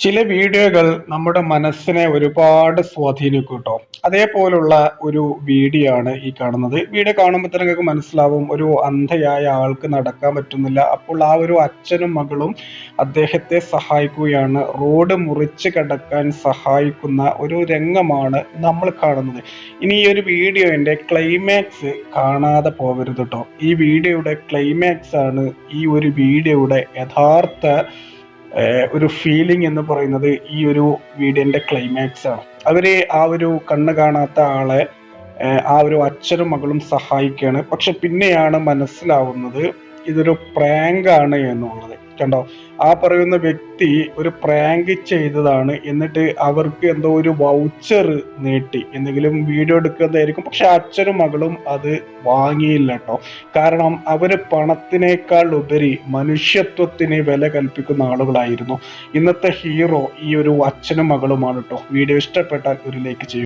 ചില വീഡിയോകൾ നമ്മുടെ മനസ്സിനെ ഒരുപാട് സ്വാധീനിക്കും കേട്ടോ അതേപോലുള്ള ഒരു വീഡിയോ ആണ് ഈ കാണുന്നത്. വീഡിയോ കാണുമ്പോൾ തന്നെ നിങ്ങൾക്ക് മനസ്സിലാവും ഒരു അന്ധയായ ആൾക്ക് നടക്കാൻ പറ്റുന്നില്ല. അപ്പോൾ ആ ഒരു അച്ഛനും മകളും അദ്ദേഹത്തെ സഹായിക്കുകയാണ്. റോഡ് മുറിച്ച് കിടക്കാൻ സഹായിക്കുന്ന ഒരു രംഗമാണ് നമ്മൾ കാണുന്നത്. ഇനി ഈ ഒരു വീഡിയോന്റെ ക്ലൈമാക്സ് കാണാതെ പോകരുത് കേട്ടോ ഈ വീഡിയോയുടെ ക്ലൈമാക്സ് ആണ് ഈ ഒരു വീഡിയോയുടെ യഥാർത്ഥ ഒരു ഫീലിംഗ് എന്ന് പറയുന്നത് ഈ ഒരു വീഡിയോന്റെ ക്ലൈമാക്സ് ആണ്. അവർ ആ ഒരു കണ്ണ് കാണാത്ത ആളെ ആ ഒരു അച്ഛനും മകളും സഹായിക്കുകയാണ് പക്ഷെ പിന്നെയാണ് മനസ്സിലാവുന്നത് ഇതൊരു പ്രാങ്ക് ആണ് എന്നുള്ളത്. കണ്ടോ? ആ പറയുന്ന വ്യക്തി ഒരു പ്രാങ്ക് ചെയ്തതാണ്. എന്നിട്ട് അവർക്ക് എന്തോ ഒരു വൗച്ചർ നീട്ടി. എന്തെങ്കിലും വീഡിയോ എടുക്കുന്നതായിരിക്കും. പക്ഷെ അച്ഛനും മകളും അത് വാങ്ങിയില്ല കേട്ടോ. കാരണം അവർ പണത്തിനേക്കാൾ ഉപരി മനുഷ്യത്വത്തിന് വില കൽപ്പിക്കുന്ന ആളുകളായിരുന്നു. ഇന്നത്തെ ഹീറോ ഈ ഒരു അച്ഛനും മകളുമാണ് കേട്ടോ. വീഡിയോ ഇഷ്ടപ്പെട്ടാൽ ഒരു ലൈക്ക് ചെയ്യും